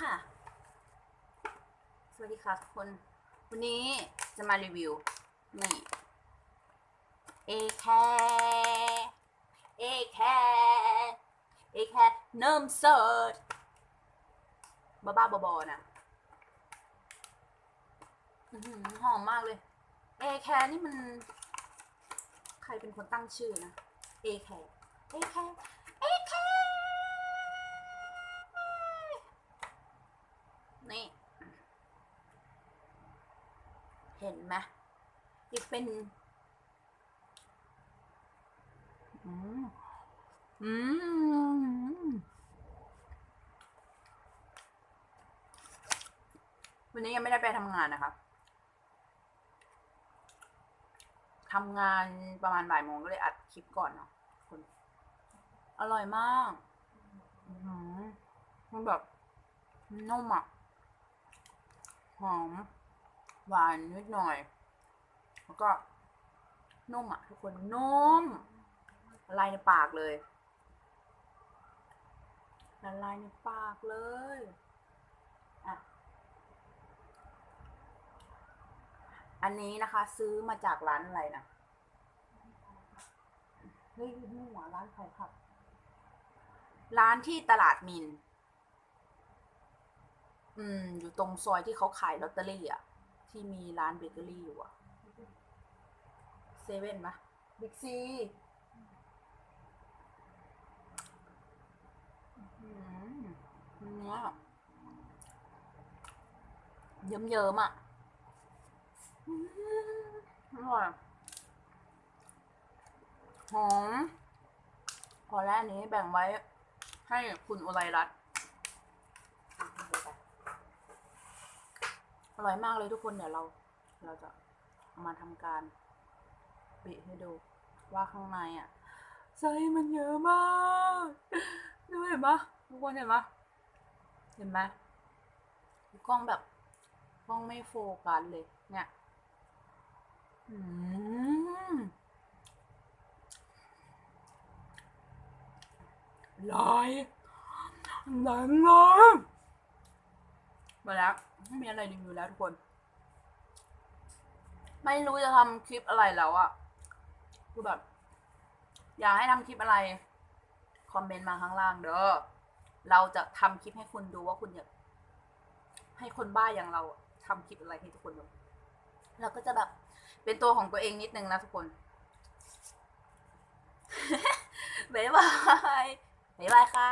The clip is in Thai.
ค่ะ สวัสดีค่ะทุกคน วันนี้จะมารีวิว นี่ เอแคเอแคเอแคเนิ่มเสิร์ชบ้าบ้าบอๆนะหอมมากเลย เอแคนี่มัน ใครเป็นคนตั้งชื่อนะ เอแคเอแค เห็นไหมที่เป็นอืมอืมวันนี้ยังไม่ได้ไปทำงานนะคะทำงานประมาณบ่ายโมงก็เลยอัดคลิปก่อนเนาะคนอร่อยมากหือมันแบบนุ่มอะหอม หวานนิดหน่อย แล้วก็นุ่มอะ ทุกคนนุ่มละลายในปากเลยละลายในปากเลยอะอันนี้นะคะ ซื้อมาจากร้านอะไรนะเฮ้ยนี่ว่าร้านใครครับ ร้านที่ตลาดมิน อืม อยู่ตรงซอยที่เขาขายลอตเตอรี่อะ ที่มีร้านเบเกอรี่อยู่อะเซเว่นปะบิ๊กซีเนื้อเยิ้มๆอะอืมอร่อยหอมพอแล้วอันนี้แบ่งไว้ให้คุณอุไรรัตน์อะเอาไปอ ร่อยมากเลยทุกคนเดี๋ยวเรา เราจะมาทำการบิให้ดูว่าข้างในอะไส้มันเยอะมากดูเห็นปะทุกคนเห็นปะเห็นไหมกล้องแบบกล้องไม่โฟกัสเลย เนี่ยอืมลอยลอยลอย มาแล้วไม่มีอะไรรีวิวแล้วทุกคน ไม่รู้จะทำคลิปอะไรแล้วอะคือแบบ อยากให้ทำคลิปอะไร คอมเมนต์มาข้างล่างเด้อเราจะทำคลิปให้คุณดูว่าคุณอยากให้คนบ้าอย่างเราทำคลิปอะไรให้ทุกคนดูเราก็จะแบบเป็นตัวของตัวเองนิดนึงนะทุกคนบ๊ายบายบ๊ายบายค่ะ